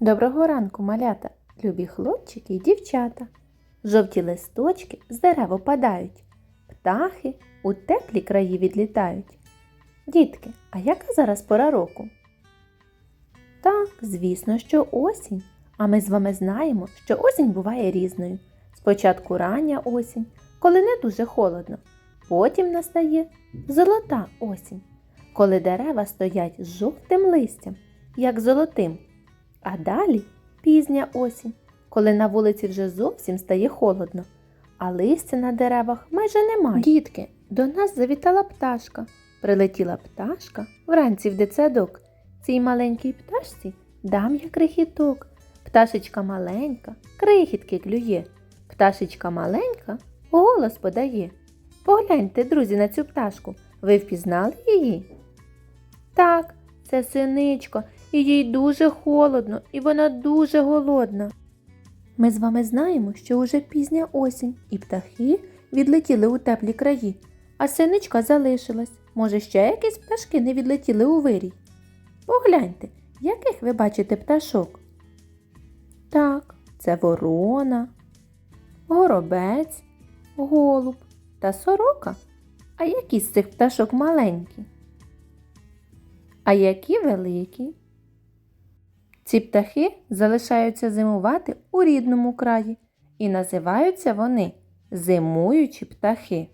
Доброго ранку, малята, любі хлопчики і дівчата. Жовті листочки з дерев опадають, птахи у теплі краї відлітають. Дітки, а яка зараз пора року? Так, звісно, що осінь. А ми з вами знаємо, що осінь буває різною. Спочатку рання осінь, коли не дуже холодно. Потім настає золота осінь, коли дерева стоять з жовтим листям, як золотим. А далі пізня осінь, коли на вулиці вже зовсім стає холодно, а листя на деревах майже немає. Дітки, до нас завітала пташка. Прилетіла пташка вранці в дитсадок. Цій маленькій пташці дам я крихіток. Пташечка маленька, крихітки клює. Пташечка маленька голос подає. Погляньте, друзі, на цю пташку. Ви впізнали її? Так, це синичка, і їй дуже холодно, і вона дуже голодна. Ми з вами знаємо, що уже пізня осінь, і птахи відлетіли у теплі краї, а синичка залишилась. Може, ще якісь пташки не відлетіли у вирій? Погляньте, яких ви бачите пташок? Так, це ворона, горобець, голуб та сорока. А які з цих пташок маленькі? А які великі? Ці птахи залишаються зимувати у рідному краї і називаються вони зимуючі птахи.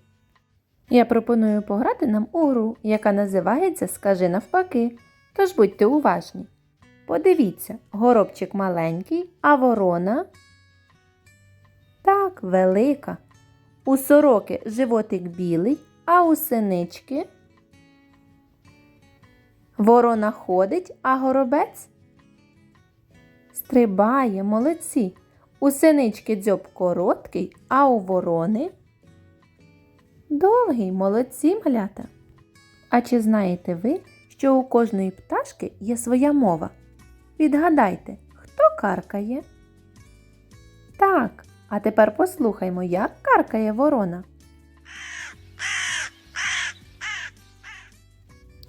Я пропоную пограти нам у гру, яка називається Скажи навпаки. Тож будьте уважні. Подивіться, горобчик маленький, а ворона так, велика. У сороки животик білий, а у синички ворона ходить, а горобець стрибає, молодці. У синички дзьоб короткий, а у ворони довгий, молодці малята. А чи знаєте ви, що у кожної пташки є своя мова? Відгадайте, хто каркає? Так, а тепер послухаймо, як каркає ворона.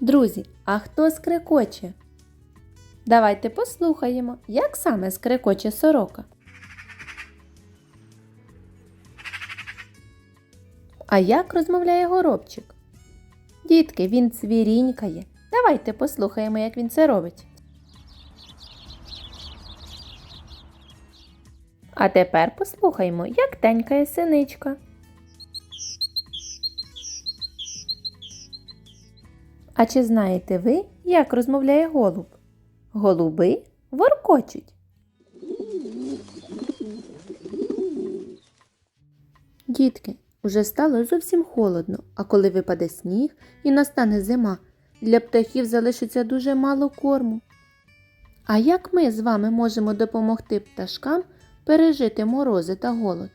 Друзі, а хто скрекоче? Давайте послухаємо, як саме скрекоче сорока. А як розмовляє горобчик? Дітки, він цвірінькає. Давайте послухаємо, як він це робить. А тепер послухаймо, як тенькає синичка. А чи знаєте ви, як розмовляє голуб? Голуби воркочуть. Дітки, уже стало зовсім холодно, а коли випаде сніг і настане зима, для птахів залишиться дуже мало корму. А як ми з вами можемо допомогти пташкам пережити морози та голод?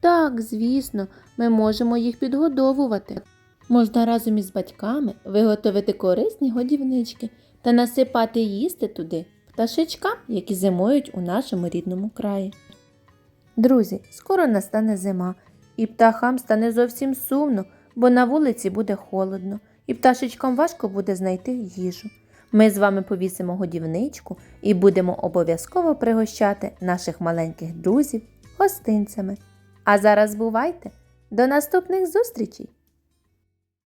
Так, звісно, ми можемо їх підгодовувати. Можна разом із батьками виготовити корисні годівнички та насипати їсти туди пташечкам, які зимують у нашому рідному краї. Друзі, скоро настане зима, і птахам стане зовсім сумно, бо на вулиці буде холодно, і пташечкам важко буде знайти їжу. Ми з вами повісимо годівничку і будемо обов'язково пригощати наших маленьких друзів гостинцями. А зараз бувайте! До наступних зустрічей!